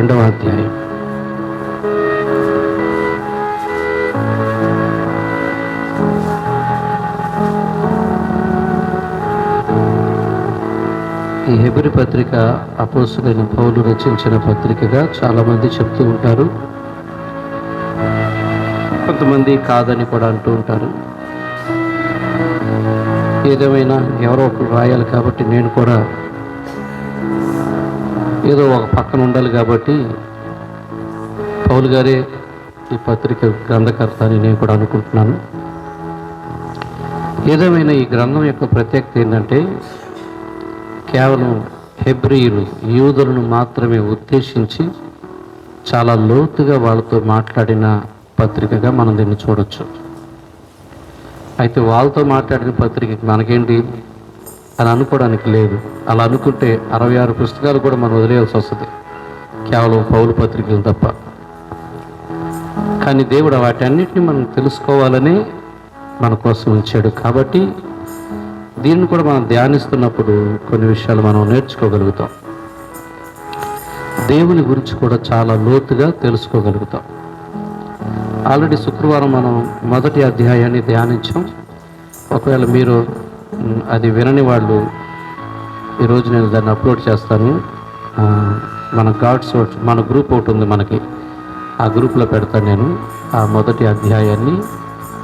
రెండవ అధ్యాయం. ఈ హెబరి పత్రిక అపోసులైన పౌలు రచించిన పత్రికగా చాలామంది చెప్తూ ఉంటారు. కొంతమంది కాదని కూడా అంటూ ఉంటారు. ఏదేమైనా ఎవరో ఒకరు రాయాలి కాబట్టి నేను కూడా ఏదో ఒక పక్కన ఉండాలి కాబట్టి పౌలు గారే ఈ పత్రిక గ్రంథకర్త అని నేను కూడా అనుకుంటున్నాను. ఏదేమైనా ఈ గ్రంథం యొక్క ప్రత్యేకత ఏంటంటే కేవలం హెబ్రియులు యూదులను మాత్రమే ఉద్దేశించి చాలా లోతుగా వాళ్ళతో మాట్లాడిన పత్రికగా మనం దీన్ని చూడొచ్చు. అయితే వాళ్ళతో మాట్లాడిన పత్రిక మనకేంటి? అని అనుకోవడానికి లేదు. అలా అనుకుంటే అరవై ఆరు పుస్తకాలు కూడా మనం వదిలేయాల్సి వస్తుంది. కేవలం పౌరు పత్రికలు తప్ప. కానీ దేవుడు వాటన్నిటిని మనం తెలుసుకోవాలని మన కోసం ఉంచాడు కాబట్టి దీన్ని కూడా మనం ధ్యానిస్తున్నప్పుడు కొన్ని విషయాలు మనం నేర్చుకోగలుగుతాం. దేవుని గురించి కూడా చాలా లోతుగా తెలుసుకోగలుగుతాం. ఆల్రెడీ శుక్రవారం మనం మొదటి అధ్యాయాన్ని ధ్యానించాం. ఒకవేళ మీరు అది వినని వాళ్ళు ఈరోజు నేను దాన్ని అప్లోడ్ చేస్తాను. మన గాడ్స్ మన గ్రూప్ ఒకటి ఉంది మనకి. ఆ గ్రూప్లో పెడతాను నేను. ఆ మొదటి అధ్యాయాన్ని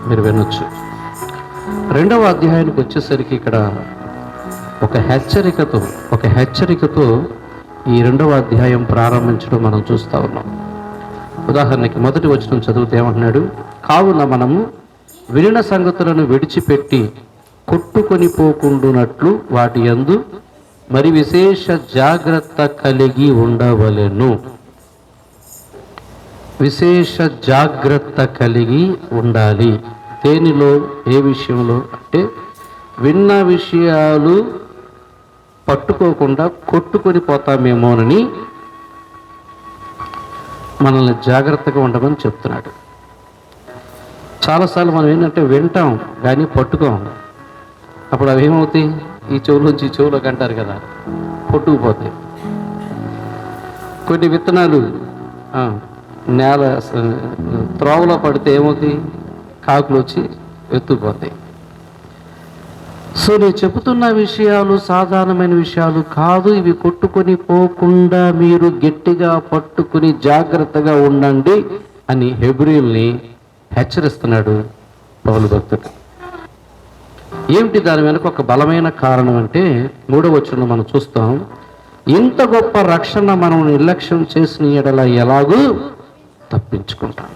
మీరు వినొచ్చు. రెండవ అధ్యాయానికి వచ్చేసరికి ఇక్కడ ఒక హెచ్చరికతో ఒక హెచ్చరికతో ఈ రెండవ అధ్యాయం ప్రారంభించడం మనం చూస్తూ ఉన్నాం. ఉదాహరణకి మొదటి వచనం చదివితే ఏమంటున్నాడు? కావున మనము వినిన సంగతులను విడిచిపెట్టి కొట్టుకొని పోకుండునట్లు వాటి యందు మరి విశేష జాగ్రత్త కలిగి ఉండవలెను. విశేష జాగ్రత్త కలిగి ఉండాలి. దేనిలో? ఏ విషయంలో? అంటే విన్న విషయాలు పట్టుకోకుండా కొట్టుకొని పోతామేమోనని మనల్ని జాగ్రత్తగా ఉండమని చెప్తున్నాడు. చాలాసార్లు మనం ఏంటంటే వింటాం కానీ పట్టుకోము అప్పుడు అవి ఏమవుతాయి ఈ చెవులోంచి ఈ చెవులోకి అంటారు కదా పొట్టుకుపోతాయి. కొన్ని విత్తనాలు నేల త్రోవలో పడితే ఏమవుతాయి? కాకులు వచ్చి ఎత్తుకుపోతాయి. సో నేను చెబుతున్న విషయాలు సాధారణమైన విషయాలు కాదు. ఇవి కొట్టుకొని పోకుండా మీరు గట్టిగా పట్టుకుని జాగ్రత్తగా ఉండండి అని హెబ్రిల్ని హెచ్చరిస్తున్నాడు పౌలు భక్తుడు. ఏమిటి దాని వెనుక ఒక బలమైన కారణం అంటే మూడవ మనం చూస్తాం ఇంత గొప్ప రక్షణ మనం నిర్లక్ష్యం చేసిన ఎడల ఎలాగూ తప్పించుకుంటాం.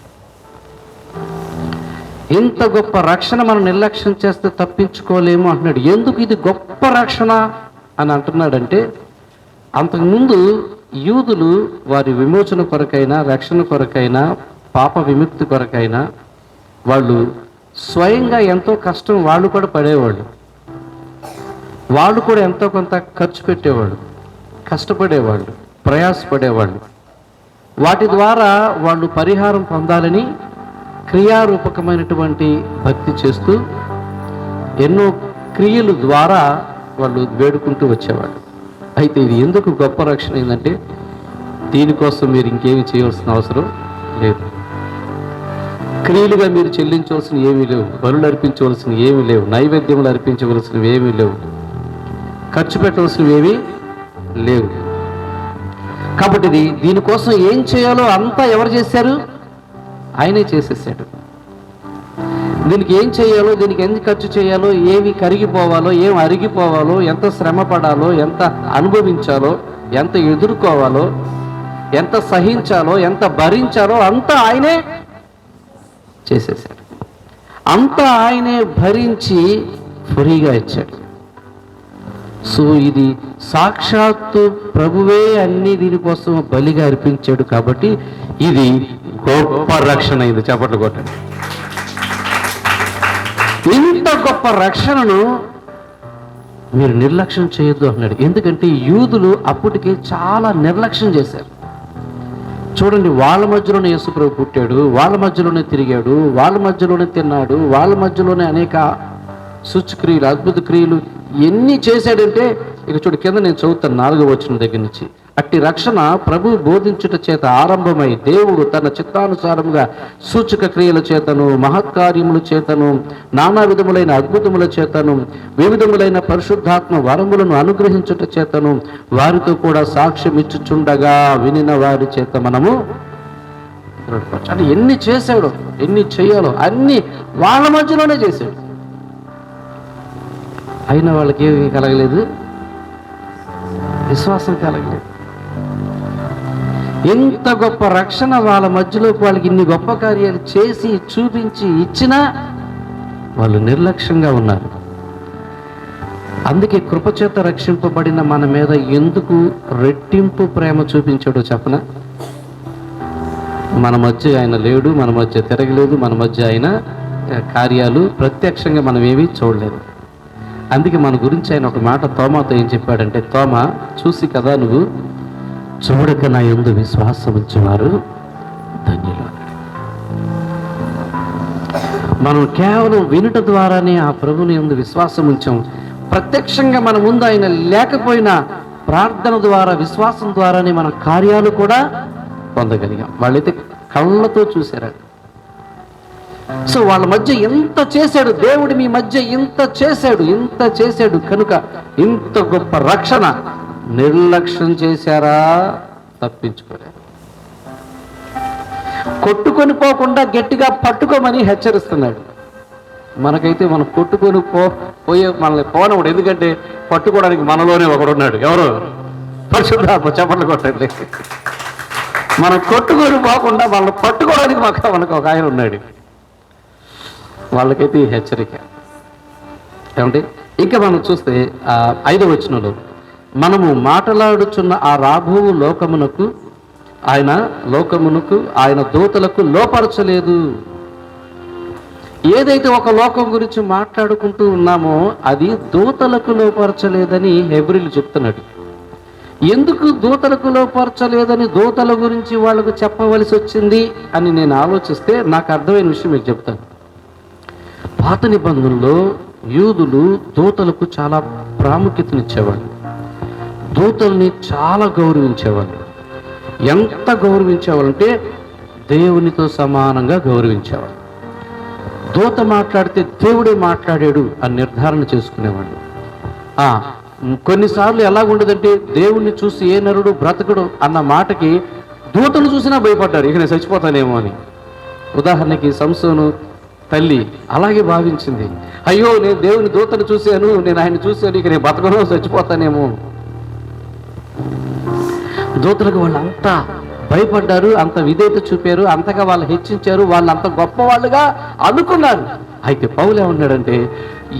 ఇంత గొప్ప రక్షణ మనం నిర్లక్ష్యం చేస్తే తప్పించుకోలేము అంటున్నాడు. ఎందుకు ఇది గొప్ప రక్షణ అని అంటున్నాడంటే అంతకుముందు యూదులు వారి విమోచన కొరకైనా రక్షణ కొరకైనా పాప విముక్తి కొరకైనా వాళ్ళు స్వయంగా ఎంతో కష్టం వాళ్ళు కూడా పడేవాళ్ళు. వాళ్ళు కూడా ఎంతో కొంత ఖర్చు పెట్టేవాళ్ళు కష్టపడేవాళ్ళు ప్రయాసపడేవాళ్ళు. వాటి ద్వారా వాళ్ళు పరిహారం పొందాలని క్రియారూపకమైనటువంటి భక్తి చేస్తూ ఎన్నో క్రియల ద్వారా వాళ్ళు వేడుకుంటూ వచ్చేవాళ్ళు. అయితే ఇది ఎందుకు గొప్ప రక్షణ ఏంటంటే దీనికోసం మీరు ఇంకేమి చేయవలసిన అవసరం లేదు. క్రియలుగా మీరు చెల్లించవలసిన ఏమీ లేవు. బరులు అర్పించవలసిన ఏమీ లేవు. నైవేద్యములు అర్పించవలసినవి ఏమీ లేవు. ఖర్చు పెట్టవలసినవి ఏమీ లేవు. కాబట్టి ఇది దీనికోసం ఏం చేయాలో అంతా ఎవరు చేశారు? ఆయనే చేసేసాడు. దీనికి ఏం చేయాలో దీనికి ఎంత ఖర్చు చేయాలో ఏమి కరిగిపోవాలో ఏం అరిగిపోవాలో ఎంత శ్రమ పడాలో ఎంత అనుభవించాలో ఎంత ఎదుర్కోవాలో ఎంత సహించాలో ఎంత భరించాలో అంతా ఆయనే చేసేసాడు అంతా ఆయనే భరించి ఫ్రీగా ఇచ్చాడు. సో ఇది సాక్షాత్తు ప్రభువే అన్ని దీనికోసం బలిగా అర్పించాడు కాబట్టి ఇది గొప్ప రక్షణ ఇది చప్పట్లు కొట్టండి. ఇంత గొప్ప రక్షణను మీరు నిర్లక్ష్యం చేయొద్దు అన్నాడు ఎందుకంటే యూదులు అప్పటికే చాలా నిర్లక్ష్యం చేశారు. చూడండి వాళ్ళ మధ్యలోనే యేసుప్రభు పుట్టాడు వాళ్ళ మధ్యలోనే తిరిగాడు వాళ్ళ మధ్యలోనే తిన్నాడు వాళ్ళ మధ్యలోనే అనేక సూచక్రియలు అద్భుత క్రియలు ఎన్ని చేశాడంటే ఇక చూడు కింద నేను చదువుతాను నాలుగో వచ్చిన దగ్గర నుంచి. అట్టి రక్షణ ప్రభు బోధించుట చేత ఆరంభమై దేవుడు తన చిత్తానుసారముగా సూచక క్రియల చేతను మహత్కార్యముల చేతను నానా విధములైన అద్భుతముల చేతను వివిధములైన పరిశుద్ధాత్మ వరములను అనుగ్రహించుట చేతను వారితో కూడా సాక్ష్యం ఇచ్చుచుండగా వినిన వారి చేత మనము అంటే ఎన్ని చేశాడో ఎన్ని చేయాలో అన్ని వాళ్ళ మధ్యలోనే చేశాడు. అయిన వాళ్ళకి ఏమీ కలగలేదు విశ్వాసం కలగలేదు. ఎంత గొప్ప రక్షణ వాళ్ళ మధ్యలో వాళ్ళకి ఇన్ని గొప్ప కార్యాలు చేసి చూపించి ఇచ్చినా వాళ్ళు నిర్లక్ష్యంగా ఉన్నారు. అందుకే కృపచేత రక్షింపబడిన మన మీద ఎందుకు రెట్టింపు ప్రేమ చూపించాడో చెప్పన? మన మధ్య ఆయన లేడు మన మధ్య తిరగలేదు మన మధ్య ఆయన కార్యాలు ప్రత్యక్షంగా మనం ఏమీ చూడలేదు. అందుకే మన గురించి ఆయన ఒక మాట తోమాతో ఏం చెప్పాడంటే తోమ చూసి కదా నువ్వు చూడక నా ఎందు విశ్వాసం ఉంచేవారు ధన్యులు. మనం కేవలం వినుట ద్వారానే ఆ ప్రభుని ఎందు విశ్వాసం ఉంచాం. ప్రత్యక్షంగా మన ముందు ఆయన లేకపోయినా ప్రార్థన ద్వారా విశ్వాసం ద్వారానే మన కార్యాలు కూడా పొందగలిగాం. వాళ్ళైతే కళ్ళతో చూశారు. సో వాళ్ళ మధ్య ఎంత చేశాడు దేవుడు మీ మధ్య ఇంత చేశాడు ఇంత చేశాడు కనుక ఇంత గొప్ప రక్షణ నిర్లక్ష్యం చేశారా? తప్పించుకోలేరు కొట్టుకొని పోకుండా గట్టిగా పట్టుకోమని హెచ్చరిస్తున్నాడు. మనకైతే మనం కొట్టుకొని పో పోయే మనల్ని పోనవుడు ఎందుకంటే పట్టుకోవడానికి మనలోనే ఒకడు ఉన్నాడు. ఎవరు? పరిశుద్ధాత్మ చెప్పండి కొట్టండి. మనం కొట్టుకొని పోకుండా మనల్ని పట్టుకోవడానికి మాకు మనకు ఒక ఆయన ఉన్నాడు. వాళ్ళకైతే ఈ హెచ్చరిక. ఏమంటే ఇంకా మనం చూస్తే ఐదవ వచనంలో మనము మాట్లాడుచున్న ఆ రాబోవు లోకమునకు ఆయన లోకమునకు ఆయన దూతలకు లోపరచలేదు. ఏదైతే ఒక లోకం గురించి మాట్లాడుకుంటూ ఉన్నామో అది దూతలకు లోపరచలేదని హెబ్రిల్ చెప్తున్నాడు ఎందుకు దూతలకు లోపరచలేదని దూతల గురించి వాళ్ళకు చెప్పవలసి వచ్చింది అని నేను ఆలోచిస్తే నాకు అర్థమైన విషయం మీకు చెప్తాను. పాత నిబంధనలో యూదులు దూతలకు చాలా ప్రాముఖ్యతనిచ్చేవాళ్ళు. దూతల్ని చాలా గౌరవించేవాళ్ళు. ఎంత గౌరవించేవాళ్ళంటే దేవునితో సమానంగా గౌరవించేవాళ్ళు. దూత మాట్లాడితే దేవుడే మాట్లాడాడు అని నిర్ధారణ చేసుకునేవాళ్ళు. కొన్నిసార్లు ఎలా ఉండదంటే దేవుణ్ణి చూసి ఏ నరుడు బ్రతకడు అన్న మాటకి దూతను చూసినా భయపడ్డారు. ఇక నేను చచ్చిపోతానేమో అని. ఉదాహరణకి సంసోను తల్లి అలాగే భావించింది. అయ్యో నేను దేవుని దూతను చూశాను నేను ఆయన చూశాను ఇక నేను బతకను చచ్చిపోతానేమో. దూతలకు వాళ్ళంతా భయపడ్డారు అంత విధేయత చూపారు అంతగా వాళ్ళు హెచ్చించారు వాళ్ళు అంత గొప్ప వాళ్ళుగా అనుకున్నారు. అయితే పౌలు ఏమన్నాడంటే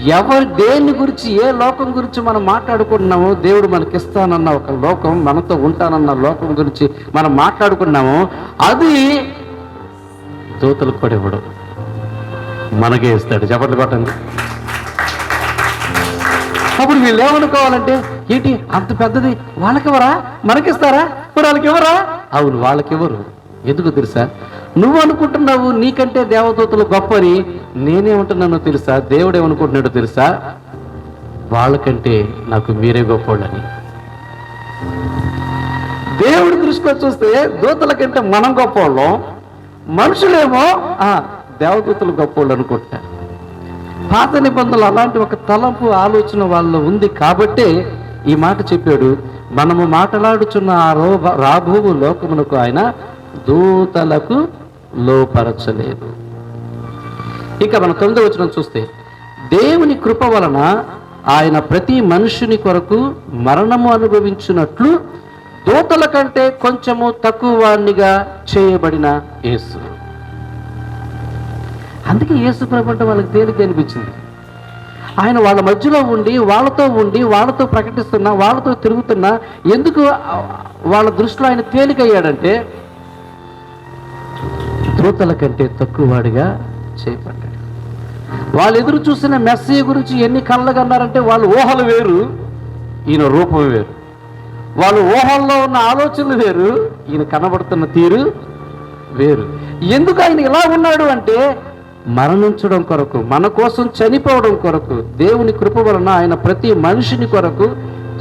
ఎవరు దేని గురించి ఏ లోకం గురించి మనం మాట్లాడుకుంటున్నామో దేవుడు మనకి ఇస్తానన్న ఒక లోకం మనతో ఉంటానన్న లోకం గురించి మనం మాట్లాడుకున్నామో అది దూతలకు కూడా ఇవ్వడు. మనకే ఇస్తాడు. చెప్పట్లు కొట్టండి. అప్పుడు వీళ్ళు ఏమనుకోవాలంటే ఏంటి అంత పెద్దది వాళ్ళకివ్వరా మనకిస్తారా? మరి వాళ్ళకివ్వరా అవును వాళ్ళకివ్వరు ఎందుకు తెలుసా? నువ్వు అనుకుంటున్నావు నీకంటే దేవదూతలు గొప్పని నేనేమంటున్నానో తెలుసా? దేవుడు ఏమనుకుంటున్నాడో తెలుసా? వాళ్ళకంటే నాకు మీరే గొప్పవాళ్ళని దేవుడి దృష్టిలో చూస్తే దూతల కంటే మనం గొప్పవాళ్ళం మనుషులేమో దేవదూతలు గొప్పవాళ్ళు అనుకుంటారు పాత నిబంధనలు అలాంటి ఒక తలంపు ఆలోచన వాళ్ళలో ఉంది కాబట్టే ఈ మాట చెప్పాడు. మనము మాట్లాడుచున్న ఆ రోబ రాబోవు లోకమునకు ఆయన దూతలకు లోపరచలేదు. ఇక మన తొమ్మిదో వచ్చిన చూస్తే దేవుని కృప వలన ఆయన ప్రతి మనుషుని కొరకు మరణము అనుభవించినట్లు దూతల కంటే కొంచెము తక్కువ వాణ్ణిగా చేయబడిన యేసు. అందుకే యేసు ప్రభు అంటే వాళ్ళకి తేలిక అనిపించింది. ఆయన వాళ్ళ మధ్యలో ఉండి వాళ్ళతో ఉండి వాళ్ళతో ప్రకటిస్తున్నా వాళ్ళతో తిరుగుతున్నా ఎందుకు వాళ్ళ దృష్టిలో ఆయన తేలికయ్యాడంటే దూతల కంటే తక్కువ వాడిగా చేయబడ్డాడు. వాళ్ళు ఎదురు చూసిన మెస్సీ గురించి ఎన్ని కళ్ళగా అన్నారంటే వాళ్ళ ఊహలు వేరు ఈయన రూపం వేరు. వాళ్ళ ఊహల్లో ఉన్న ఆలోచనలు వేరు ఈయన కనబడుతున్న తీరు వేరు. ఎందుకు ఆయన ఇలా ఉన్నాడు అంటే మరణించడం కొరకు మన కోసం చనిపోవడం కొరకు దేవుని కృప వలన ఆయన ప్రతి మనిషిని కొరకు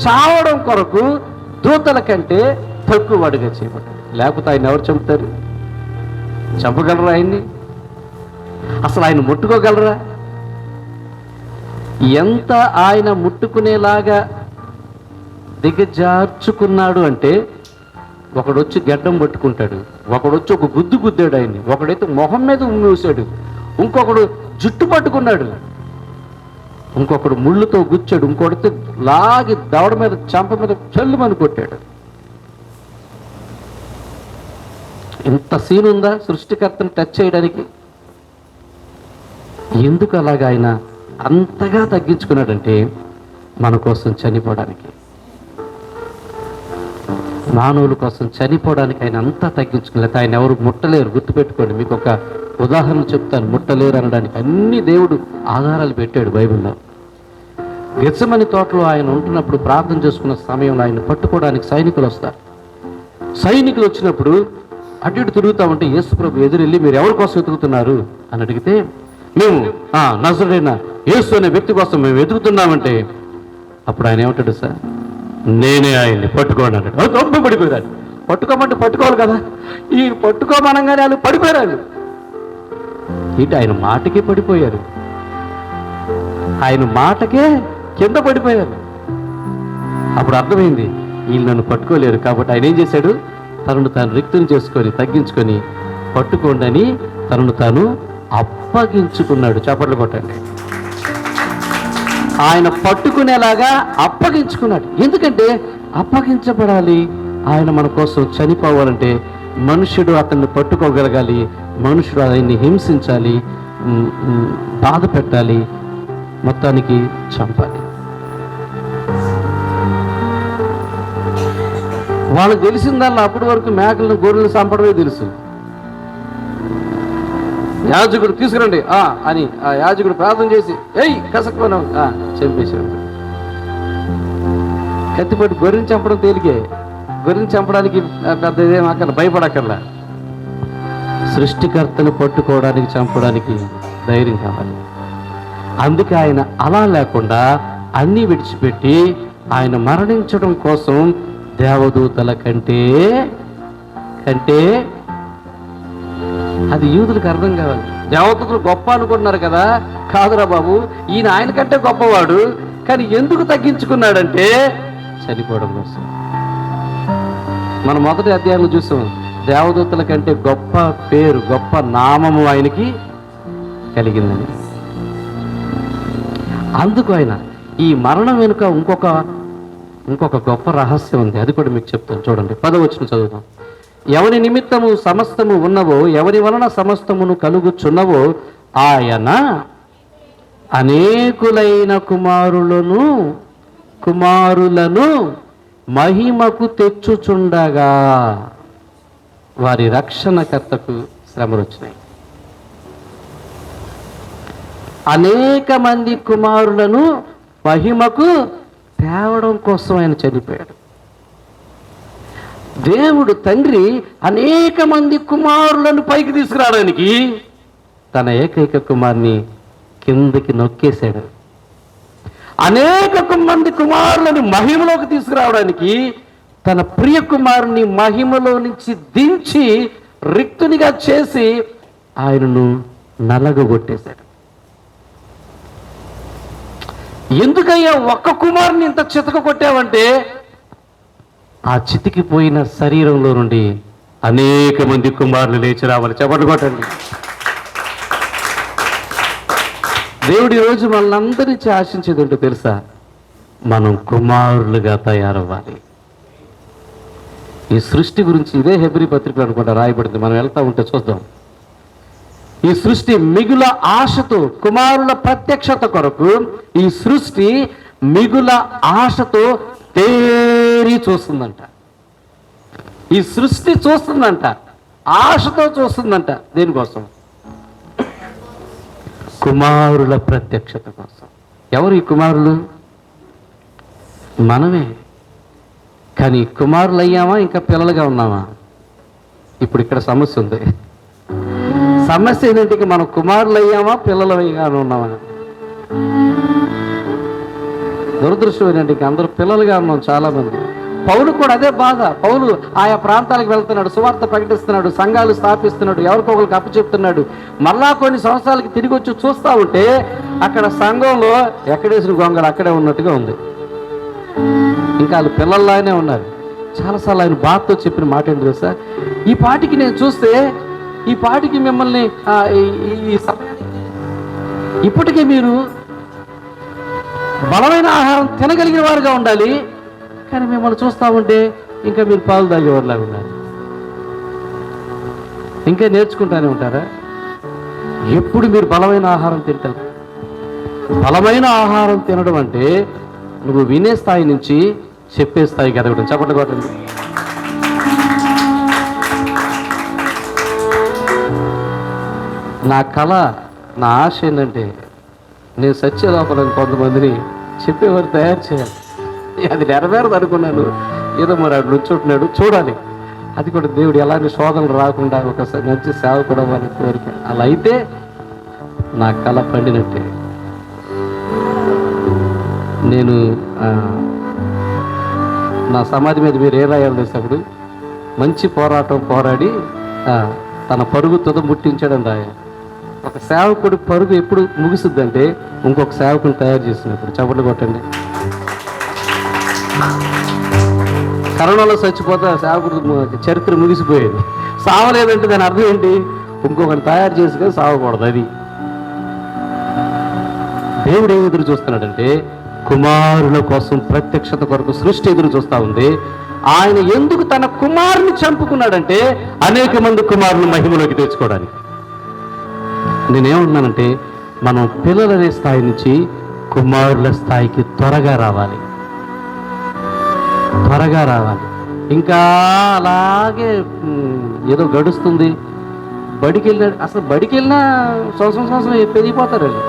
చావడం కొరకు దూతల కంటే తక్కువడిగా చేయబడ్డాడు. లేకపోతే ఆయన ఎవరు చంపుతారు? చంపగలరా ఆయన్ని? అసలు ఆయన ముట్టుకోగలరా? ఎంత ఆయన ముట్టుకునేలాగా దిగజార్చుకున్నాడు అంటే ఒకడొచ్చి గడ్డం పట్టుకుంటాడు ఒకడొచ్చి ఒక గుద్దు గుద్దాడు ఆయన్ని ఒకడైతే మొహం మీద ఉమ్మేసాడు ఇంకొకడు జుట్టు పట్టుకున్నాడు. ఇంకొకడు ముళ్ళుతో గుచ్చాడు. ఇంకొకటి లాగి దవడ మీద చంప మీద చెల్లుమని కొట్టాడు. ఇంత సీన్ ఉందా సృష్టికర్తను టచ్ చేయడానికి? ఎందుకు అలాగ ఆయన అంతగా తగ్గించుకున్నాడంటే మన కోసం చనిపోవడానికి. మానవుల కోసం చనిపోవడానికి ఆయన అంతా తగ్గించుకోలేదు ఆయన ఎవరు ముట్టలేరు. గుర్తుపెట్టుకోండి మీకు ఒక ఉదాహరణ చెప్తాను. ముట్టలేరు అనడానికి అన్ని దేవుడు ఆధారాలు పెట్టాడు బైబిల్లో. గెచ్చమని తోటలో ఆయన ఉంటున్నప్పుడు ప్రార్థన చేసుకున్న సమయంలో ఆయన పట్టుకోవడానికి సైనికులు వస్తారు. సైనికులు వచ్చినప్పుడు అటు ఇటు తిరుగుతా ఉంటే యేసుప్రభు ఎదురెళ్ళి మీరు ఎవరి కోసం వెతుకుతున్నారు అని అడిగితే మేము నజరైన? యేసు అనే వ్యక్తి కోసం మేము వెతుకుతున్నామంటే అప్పుడు ఆయన ఏమంటాడు సార్? నేనే ఆయన్ని పట్టుకోండి అన్నాడు "ఓ, గొప్ప పట్టుకోమంటే పట్టుకోవాలి కదా. ఈ పట్టుకోమనంగానే వాళ్ళు పడిపోయారు ఇటు ఆయన మాటకే పడిపోయారు. ఆయన మాటకే కింద పడిపోయారు. అప్పుడు అర్థమైంది వీళ్ళు నన్ను పట్టుకోలేరు కాబట్టి ఆయన ఏం చేశాడు? తనను తాను రిక్తుని చేసుకొని తగ్గించుకొని పట్టుకోండి అని తనను తాను అప్పగించుకున్నాడు. చేపట్లు కొట్టండి. ఆయన పట్టుకునేలాగా అప్పగించుకున్నాడు. ఎందుకంటే అప్పగించబడాలి. ఆయన మన కోసం చనిపోవాలంటే మనుషుడు అతన్ని పట్టుకోగలగాలి. మనుషుడు ఆయన్ని హింసించాలి. బాధ పెట్టాలి. మొత్తానికి చంపాలి. వాళ్ళకి తెలిసిందల్లా అప్పటి వరకు మేకలను గొర్రెలు చంపడమే తెలుసు. యాజకుడు తీసుకురండి. ఆ అని ఆ యాజకుడు ప్రార్థన చేసి ఏయ్ కసక్కున చంపేశాడు కత్తిపట్టి గొర్రెని చంపడం తేలికే. గొర్రెని చంపడానికి పెద్ద ఇదేం అక్కడ భయపడక్కర్లా. సృష్టికర్తను పట్టుకోవడానికి చంపడానికి ధైర్యం కావాలి. అందుకే ఆయన అలా లేకుండా అన్నీ విడిచిపెట్టి ఆయన మరణించడం కోసం దేవదూతల కంటే కంటే అది యూదులకు అర్థం కావాలి. దేవతలు గొప్ప అనుకుంటున్నారు కదా? కాదురా బాబు ఈయన ఆయన కంటే గొప్పవాడు కానీ ఎందుకు తగ్గించుకున్నాడంటే చనిపోవడం కోసం. మనం మొదటి అధ్యాయంలో చూసాం దేవదూతల కంటే గొప్ప పేరు గొప్ప నామము ఆయనకి కలిగిందని. అందుకు ఆయన ఈ మరణం వెనుక ఇంకొక ఇంకొక గొప్ప రహస్యం ఉంది. అది కూడా మీకు చెప్తాను. చూడండి పదవచ్చిన చదువుతాం ఎవరి నిమిత్తము సమస్తము ఉన్నవో ఎవరి వలన సమస్తమును కలుగుచున్నవో ఆయన అనేకులైన కుమారులను కుమారులను మహిమకు తెచ్చుచుండగా వారి రక్షణకర్తకు శ్రమలు వచ్చినాయి అనేక మంది కుమారులను మహిమకు తేవడం కోసం ఆయన చనిపోయాడు. దేవుడు తండ్రి అనేక మంది కుమారులను పైకి తీసుకురావడానికి తన ఏకైక కుమార్ని కిందకి నొక్కేశాడు. అనేక మంది కుమారులను మహిమలోకి తీసుకురావడానికి తన ప్రియ కుమారుని మహిమలో నుంచి దించి రిక్తునిగా చేసి ఆయనను నలగగొట్టేశాడు. ఎందుకయ్యా ఒక్క కుమారుని ఇంత చితక కొట్టావంటే ఆ చితికిపోయిన శరీరంలో నుండి అనేక మంది కుమారులు లేచి రావాలి. చెప్పండి కొట్టండి. దేవుడి రోజు మనందరిచి ఆశించేది ఏంటో తెలుసా? మనం కుమారులుగా తయారవ్వాలి. ఈ సృష్టి గురించి ఇదే హెబ్రి పత్రికలు అనుకుంటా రాయబడింది. మనం వెళ్తా ఉంటే చూద్దాం. ఈ సృష్టి మిగుల ఆశతో కుమారుల ప్రత్యక్షత కొరకు ఈ సృష్టి మిగుల ఆశతో తేరి చూస్తుందంట. ఈ సృష్టి చూస్తుందంట. ఆశతో చూస్తుందంట దేనికోసం? కుమారుల ప్రత్యక్షత కోసం. ఎవరు ఈ కుమారులు? మనమే. కానీ కుమారులు అయ్యామా ఇంకా పిల్లలుగా ఉన్నామా? ఇప్పుడు ఇక్కడ సమస్య ఉంది. సమస్య ఏంటంటే మనం కుమారులు అయ్యామా పిల్లలు ఉన్నామా? దురదృష్టం ఏంటంటే ఇక అందరూ పిల్లలుగా ఉన్నాం చాలా మంది పౌలు కూడా అదే బాధ. పౌలు ఆయా ప్రాంతాలకు వెళ్తున్నాడు సువార్త ప్రకటిస్తున్నాడు సంఘాలు స్థాపిస్తున్నాడు ఎవరికో ఒకరికి అప్పచెప్తున్నాడు. మళ్ళా కొన్ని సంవత్సరాలకి తిరిగి వచ్చి చూస్తూ ఉంటే అక్కడ సంఘంలో ఎక్కడేసిన గొంగలు అక్కడే ఉన్నట్టుగా ఉంది. ఇంకా వాళ్ళు పిల్లల్లానే ఉన్నారు. చాలాసార్లు ఆయన బాధతో చెప్పిన మాట ఏంటి తెలుసా? ఈ పాటికి నేను చూస్తే ఈ పాటికి మిమ్మల్ని ఈ- ఇప్పటికే మీరు బలమైన ఆహారం తినగలిగిన వారుగా ఉండాలి. కానీ మిమ్మల్ని చూస్తూ ఉంటే ఇంకా మీరు పాలు తాగేవారులాగా ఉండాలి. ఇంకా నేర్చుకుంటానే ఉంటారా? ఎప్పుడు మీరు బలమైన ఆహారం తింటారు? బలమైన ఆహారం తినడం అంటే నువ్వు వినే స్థాయి నుంచి చెప్పే స్థాయికి ఎదగడం. చెప్పండి కొట్టండి నా కళ నా ఆశ ఏంటంటే నేను సత్య లోపల కొంతమందిని చెప్పేవారు తయారు చేయాలి. అది నెరవేరదు అనుకున్నాను. ఏదో మరి అక్కడ నుంచుంటున్నాడు చూడాలి. అది కూడా దేవుడు ఎలాంటి శోధనలు రాకుండా ఒక మంచి సేవ కూడా వాళ్ళ కోరిక. అలా అయితే నా కళ పండినట్టే. నేను నా సమాధి మీద మీరు ఏ రాయాలి తెలిసినప్పుడు మంచి పోరాటం పోరాడి తన పరుగు తుద ముట్టించాడని రాయాలి. ఒక సేవకుడు పరుగు ఎప్పుడు ముగుస్తుందంటే ఇంకొక సేవకుని తయారు చేసినప్పుడు. చప్పట్లు కొట్టండి. కరోనాలో చచ్చిపోతే సేవకుడు చరిత్ర ముగిసిపోయేది. సావలేదంటే దాని అర్థం ఏంటి? ఇంకొకరిని తయారు చేసుకొని సావకూడదు అది. దేవుడు ఏం ఎదురు చూస్తున్నాడంటే కుమారుల కోసం ప్రత్యక్షత కొరకు సృష్టి ఎదురు చూస్తా ఉంది. ఆయన ఎందుకు తన కుమారుని చంపుకున్నాడంటే అనేక మంది కుమారుని మహిమలోకి తెచ్చుకోవడానికి. నేనేమంటున్నానంటే మనం పిల్లలనే స్థాయి నుంచి కుమారుల స్థాయికి త్వరగా రావాలి. త్వరగా రావాలి. ఇంకా అలాగే ఏదో గడుస్తుంది. బడికి వెళ్ళిన అసలు బడికి వెళ్ళినా సంవత్సరం సంవత్సరం పెరిగిపోతారు వాళ్ళు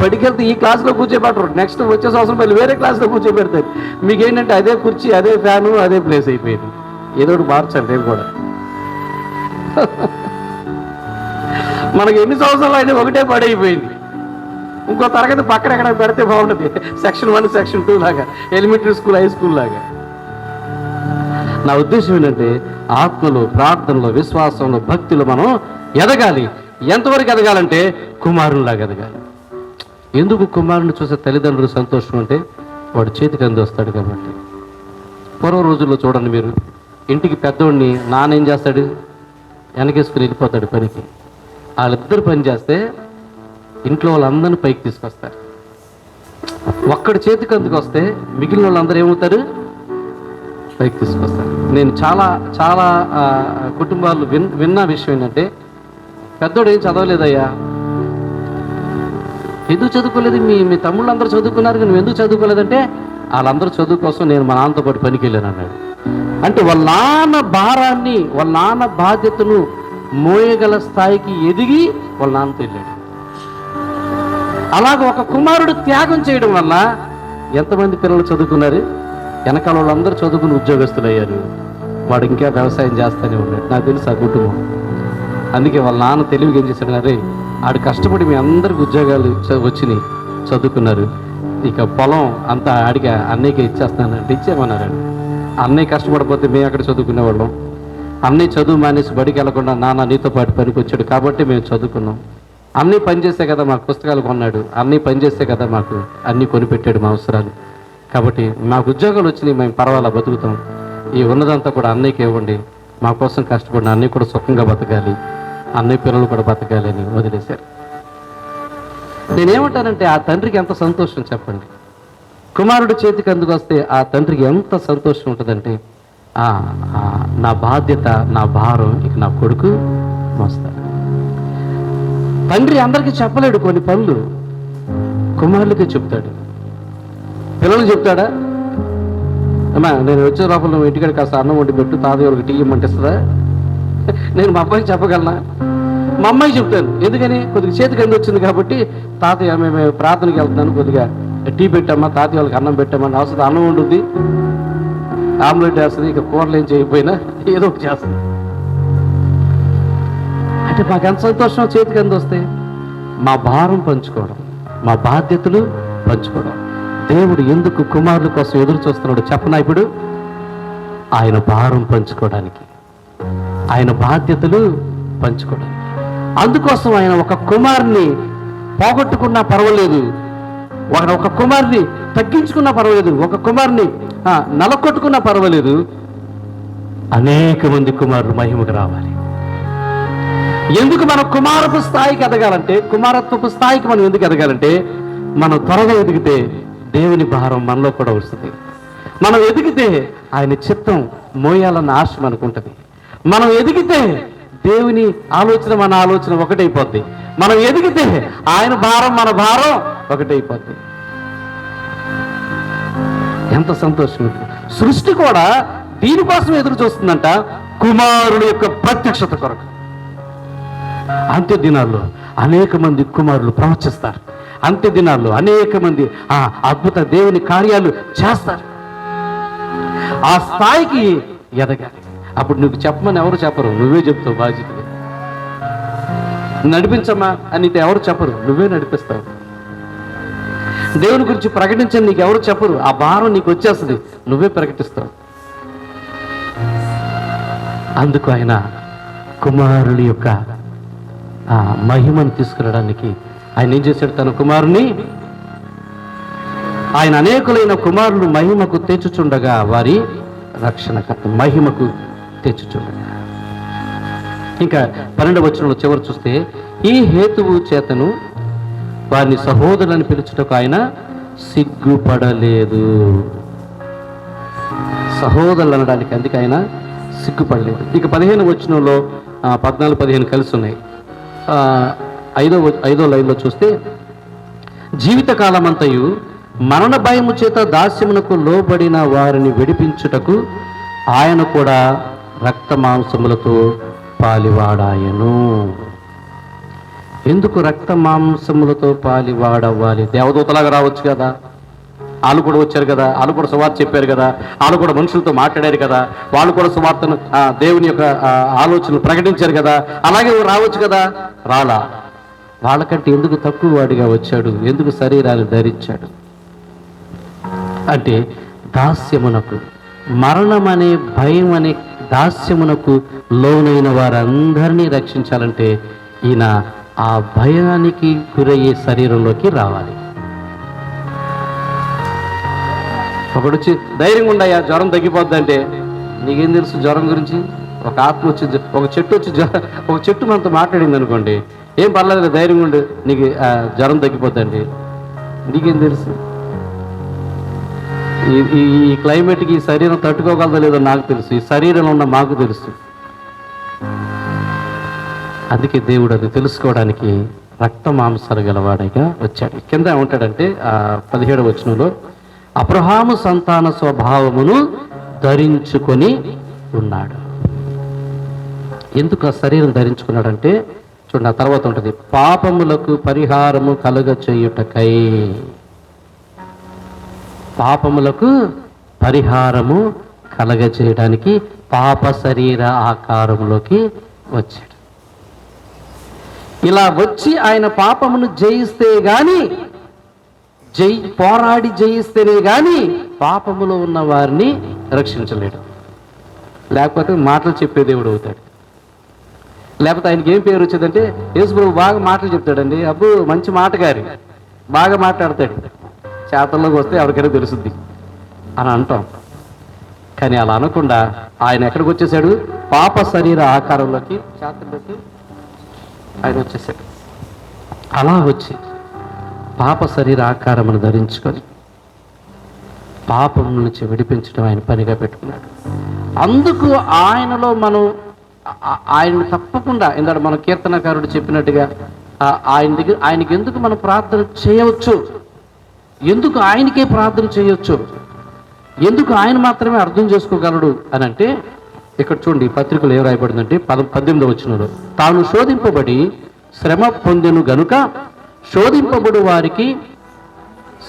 బడికి వెళ్తే ఈ క్లాస్లో కూర్చోబెట్టరు. నెక్స్ట్ వచ్చే సంవత్సరం మళ్ళీ వేరే క్లాస్లో కూర్చోబెడతారు. మీకు ఏంటంటే అదే కుర్చీ అదే ఫ్యాను అదే ప్లేస్ అయిపోయింది. ఏదో ఒకటి మార్చాలి రేపు కూడా. మనకి ఎన్ని సంవత్సరాలు అయినా ఒకటే పడైపోయింది ఇంకో తరగతి పక్కన ఎక్కడ పెడితే బాగుంటుంది. సెక్షన్ వన్ సెక్షన్ టూ లాగా ఎలిమెంటరీ స్కూల్ హై స్కూల్ లాగా. నా ఉద్దేశం ఏంటంటే ఆత్మలో ప్రార్థనలో విశ్వాసంలో భక్తిలో మనం ఎదగాలి. ఎంతవరకు ఎదగాలంటే కుమారునిలాగా ఎదగాలి. ఎందుకు కుమారుని చూసే తల్లిదండ్రులు సంతోషం అంటే వాడు చేతికి అందొస్తాడు కాబట్టి. పూర్వ రోజుల్లో చూడండి మీరు ఇంటికి పెద్దోడిని నాన్న ఏం చేస్తాడు? వెనకేసుకుని వెళ్ళిపోతాడు పనికి. వాళ్ళిద్దరు పని చేస్తే ఇంట్లో వాళ్ళందరినీ పైకి తీసుకొస్తారు. ఒక్కడి చేతికి అందుకు వస్తే మిగిలిన వాళ్ళందరూ ఏమవుతారు? పైకి తీసుకొస్తారు. నేను చాలా చాలా కుటుంబాలు విన్ విన్న విషయం ఏంటంటే పెద్దోడు ఏం చదవలేదయ్యా? ఎందుకు చదువుకోలేదు? మీ మీ తమ్ముళ్ళు అందరూ చదువుకున్నారు కానీ నువ్వు ఎందుకు చదువుకోలేదంటే వాళ్ళందరూ చదువు కోసం నేను మా నాన్నతో పాటు పనికి వెళ్ళాను అన్నాడు. అంటే వాళ్ళ నాన్న భారాన్ని వాళ్ళ నాన్న బాధ్యతను మోయగల స్థాయికి ఎదిగి వాళ్ళ నాన్నతో వెళ్ళాడు అలాగ ఒక కుమారుడు త్యాగం చేయడం వల్ల ఎంతమంది పిల్లలు చదువుకున్నారు? వెనకాల వాళ్ళందరూ చదువుకుని ఉద్యోగస్తులు అయ్యారు వాడు ఇంకా వ్యవసాయం చేస్తూనే ఉన్నాడు. నాకు తెలుసు ఆ కుటుంబం. అందుకే వాళ్ళ నాన్న తెలివిగా ఏం చేశాడు అరే ఆడు కష్టపడి మీ అందరికి ఉద్యోగాలు వచ్చినాయి చదువుకున్నారు. ఇక పొలం అంతా ఆడికి అన్నయ్యకి ఇచ్చేస్తానంటే ఇచ్చేయమన్నారు అన్నయ్య కష్టపడిపోతే మేము అక్కడ చదువుకునే అన్నీ చదువు మానేసి బడికి వెళ్ళకుండా నాన్న నీతో పాటు పనికి వచ్చాడు కాబట్టి మేము చదువుకున్నాం. అన్నీ పనిచేస్తే కదా మాకు పుస్తకాలు కొన్నాడు. అన్నీ పనిచేస్తే కదా మాకు అన్నీ కొనిపెట్టాడు మా అవసరాలు. కాబట్టి మాకు ఉద్యోగాలు వచ్చినాయి మేము పర్వాలా బతుకుతాం. ఈ ఉన్నదంతా కూడా అన్నయ్యకి ఇవ్వండి. మా కోసం కష్టపడిన అన్నయ్య కూడా సుఖంగా బతకాలి. అన్నయ్య పిల్లలు కూడా బతకాలి అని వదిలేశారు. నేనేమంటానంటే ఆ తండ్రికి ఎంత సంతోషం చెప్పండి. కుమారుడు చేతికి అందుకు వస్తే ఆ తండ్రికి ఎంత సంతోషం ఉంటుందంటే నా బాధ్యత నా భారం ఇక నా కొడుకు మోస్తాడు తండ్రి అందరికీ చెప్పలేడు కొన్ని పనులు. కుమారులకే చెప్తాడు. పిల్లలు చెప్తాడా? అమ్మా నేను వచ్చే లోపల నువ్వు ఇంటికాడ కాస్త అన్నం వండి పెట్టు తాతయ్య వాళ్ళకి టీ ఇమ్మంటిస్తుందా? నేను మా అబ్బాయికి చెప్పగలనా? మా అమ్మాయి చెప్తాను. ఎందుకని? కొద్దిగా చేతికి అంది వచ్చింది కాబట్టి తాతయ్య మేము ప్రార్థనకి వెళ్తున్నాను కొద్దిగా టీ పెట్టమ్మా తాతయ్య వాళ్ళకి అన్నం పెట్టామని అవసరం అన్నం వండుద్ది. ఆమ్లెట్ వేస్తుంది ఇక కూరలు ఏం చేయకపోయినా ఏదో ఒకటి చేస్తుంది. అంటే మాకు ఎంత సంతోషం చేతికి ఎంత వస్తే మా భారం పంచుకోవడం మా బాధ్యతలు పంచుకోవడం. దేవుడు ఎందుకు కుమారుల కోసం ఎదురు చూస్తున్నాడు చెప్పనా ఇప్పుడు? ఆయన భారం పంచుకోవడానికి ఆయన బాధ్యతలు పంచుకోవడానికి. అందుకోసం ఆయన ఒక కుమారుని పోగొట్టుకున్నా పర్వాలేదు. ఒక ఒక కుమారుని తగ్గించుకున్నా పర్వాలేదు. ఒక కుమారుని నలకొట్టుకున్నా పర్వాలేదు. అనేక మంది కుమారులు మహిమకు రావాలి. ఎందుకు మనం కుమారపు స్థాయికి ఎదగాలంటే కుమారత్వపు స్థాయికి మనం ఎందుకు ఎదగాలంటే మనం త్వరగా ఎదిగితే దేవుని భారం మనలో కూడా వస్తుంది. మనం ఎదిగితే ఆయన చిత్తం మోయాలన్న ఆశ మనకు ఉంటుంది. మనం ఎదిగితే దేవుని ఆలోచన మన ఆలోచన ఒకటైపోద్ది. మనం ఎదిగితే ఆయన భారం మన భారం ఒకటైపోద్ది. ఎంత సంతోషం. సృష్టి కూడా దీనికోసం ఎదురు చూస్తుందంట కుమారుడు యొక్క ప్రత్యక్షత కొరకు. అంత్య దినాల్లో అనేక మంది కుమారులు ప్రవచిస్తారు. అంత్య దినాల్లో అనేక మంది ఆ అద్భుత దేవుని కార్యాలు చేస్తారు. ఆ స్థాయికి ఎదగాలి. అప్పుడు నువ్వు చెప్పమని ఎవరు చెప్పరు? నువ్వే చెప్తావు బాధ్యత నడిపించమ్మా అని ఎవరు చెప్పరు? నువ్వే నడిపిస్తావు. దేవుని గురించి ప్రకటించని నీకు ఎవరు చెప్పరు. ఆ భారం నీకు వచ్చేస్తుంది. నువ్వే ప్రకటిస్తావు. అందుకు ఆయన కుమారుడి యొక్క ఆ మహిమను తీసుకురావడానికి ఆయన ఏం చేశాడు? తన కుమారుని ఆయన అనేకులైన కుమారులు మహిమకు తెచ్చుచుండగా వారి రక్షణ మహిమకు తెచ్చుచుండగా. ఇంకా పన్నెండు వచనంలో చివరి చూస్తే ఈ హేతువు చేతను వారిని సహోదరులను పిలుచుటకు ఆయన సిగ్గుపడలేదు. సహోదరులు అనడానికి అందుకే ఆయన సిగ్గుపడలేదు. ఇక పదిహేను వచనంలో పద్నాలుగు పదిహేను కలిసి ఉన్నాయి ఐదో వ- ఐదో లైన్లో చూస్తే జీవితకాలమంతయు మరణ భయము చేత దాస్యమునకు లోబడిన వారిని విడిపించుటకు ఆయన కూడా రక్త మాంసములతో పాలివాడాయను. ఎందుకు రక్త మాంసములతో పాలి వాడవ్వాలి? దేవదూతలాగా రావచ్చు కదా. వాళ్ళు కూడా వచ్చారు కదా. వాళ్ళు కూడా సువార్త చెప్పారు కదా. వాళ్ళు కూడా మనుషులతో మాట్లాడారు కదా. వాళ్ళు కూడా సువార్తను దేవుని యొక్క ఆలోచనలు ప్రకటించారు కదా. అలాగే రావచ్చు కదా. రాలా. వాళ్ళకంటే ఎందుకు తక్కువ వాడిగా వచ్చాడు? ఎందుకు శరీరాన్ని ధరించాడు? అంటే దాస్యమునకు మరణం అనే భయం అనే దాస్యమునకు లోనైన వారందరినీ రక్షించాలంటే ఈయన ఆ భయానికి గురయ్యే శరీరంలోకి రావాలి. ఒకడు వచ్చి ధైర్యంగా ఉండయా జ్వరం తగ్గిపోద్దంటే. నీకేం తెలుసు జ్వరం గురించి? ఒక ఆత్మ వచ్చి ఒక చెట్టు వచ్చి జ్వరం ఒక చెట్టు మనతో మాట్లాడింది అనుకోండి ఏం పర్లేదు ధైర్యంగా ఉండు నీకు జ్వరం తగ్గిపోద్దండి నీకేం తెలుసు? ఈ ఈ ఈ క్లైమేట్కి ఈ శరీరం తట్టుకోగలదో లేదో నాకు తెలుసు ఈ శరీరంలో ఉన్న మాకు తెలుసు. అందుకే దేవుడు అది తెలుసుకోవడానికి రక్త మాంసాలు గలవాడిగా వచ్చాడు. కింద ఏమంటాడంటే ఆ పదిహేడు వచనంలో అబ్రహాము సంతాన స్వభావమును ధరించుకొని ఉన్నాడు. ఎందుకు ఆ శరీరం ధరించుకున్నాడంటే చూడండి ఆ తర్వాత ఉంటుంది పాపములకు పరిహారము కలుగ చేయుటకై. పాపములకు పరిహారము కలగ చేయడానికి పాప శరీర ఆకారంలోకి వచ్చాడు. ఇలా వచ్చి ఆయన పాపమును జయిస్తే గాని జై పోరాడి జయిస్తేనే గాని పాపములో ఉన్న వారిని రక్షించలేడు. లేకపోతే మాటలు చెప్పే దేవుడు అవుతాడు. లేకపోతే ఆయనకి ఏం పేరు వచ్చేదంటే యేసుప్రభు బాగా మాటలు చెప్తాడండి అబ్బు మంచి మాటగారి బాగా మాట్లాడతాడు. చేతల్లోకి వస్తే ఎవరికైనా తెలుస్తుంది అని అంటాం. కానీ అలా అనకుండా ఆయన ఎక్కడికి వచ్చేసాడు పాప శరీర ఆకారంలోకి చేతల్లోకి ఆయన వచ్చేసాడు అలా వచ్చి పాప శరీర ఆకారమును ధరించుకొని పాపం నుంచి విడిపించడం ఆయన పనిగా పెట్టుకున్నాడు. అందుకు ఆయనలో మనం ఆయన తప్పకుండా ఇందాడు మన కీర్తనకారుడు చెప్పినట్టుగా ఆయన దగ్గర ఆయనకి ఎందుకు మనం ప్రార్థన చేయవచ్చు? ఎందుకు ఆయనకే ప్రార్థన చేయొచ్చు? ఎందుకు ఆయన మాత్రమే అర్థం చేసుకోగలడు అని అంటే ఇక్కడ చూడండి పత్రికలు ఏం రాయబడిందంటే పద పద్దెనిమిది వచ్చినలో తాను శోధింపబడి శ్రమ పొందెను గనుక శోధింపబడు వారికి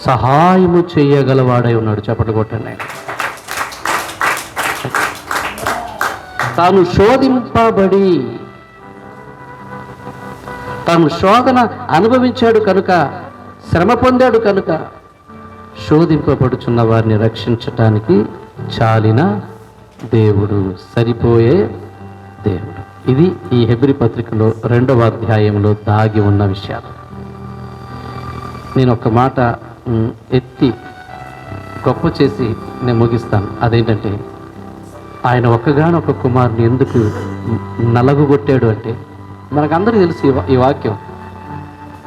సహాయము చేయగలవాడై ఉన్నాడు. చెప్పట్లు కొట్టండి. తాను శోధింపబడి తాను శోధన అనుభవించాడు కనుక శ్రమ పొందాడు కనుక శోధింపబడుచున్న వారిని రక్షించటానికి చాలిన దేవుడు సరిపోయే దేవుడు. ఇది ఈ హెబ్రి పత్రికలో రెండవ అధ్యాయంలో దాగి ఉన్న విషయాలు. నేను ఒక మాట ఎత్తి గొప్ప చేసి నేను ముగిస్తాను. అదేంటంటే ఆయన ఒక్కగానొక్క కుమారుని ఎందుకు నలగొట్టాడు అంటే మనకందరికీ తెలుసు ఈ ఈ వాక్యం.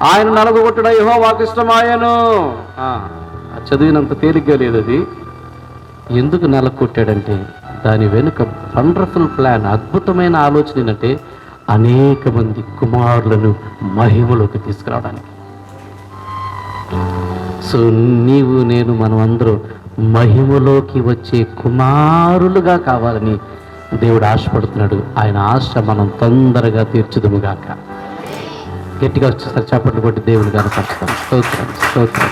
ఆయన నలగొట్టడా యహో వాకిష్టమాయను ఆ, చదివినంత తేలిగ్గా లేదు అది ఎందుకు నలగొట్టాడంటే దాని వెనుక వండర్ఫుల్ ప్లాన్ అద్భుతమైన ఆలోచన ఏంటంటే అనేక మంది కుమారులను మహిమలోకి తీసుకురావడానికి. సో నీవు నేను మనం అందరూ మహిమలోకి వచ్చే కుమారులుగా కావాలని దేవుడు ఆశపడుతున్నాడు. ఆయన ఆశ మనం తొందరగా తీర్చుదుముగాక గట్టిగా వచ్చేసరి చప్పట్లు కొట్టి దేవుడు కనపరుస్తాం స్తోత్రం స్తోత్రం.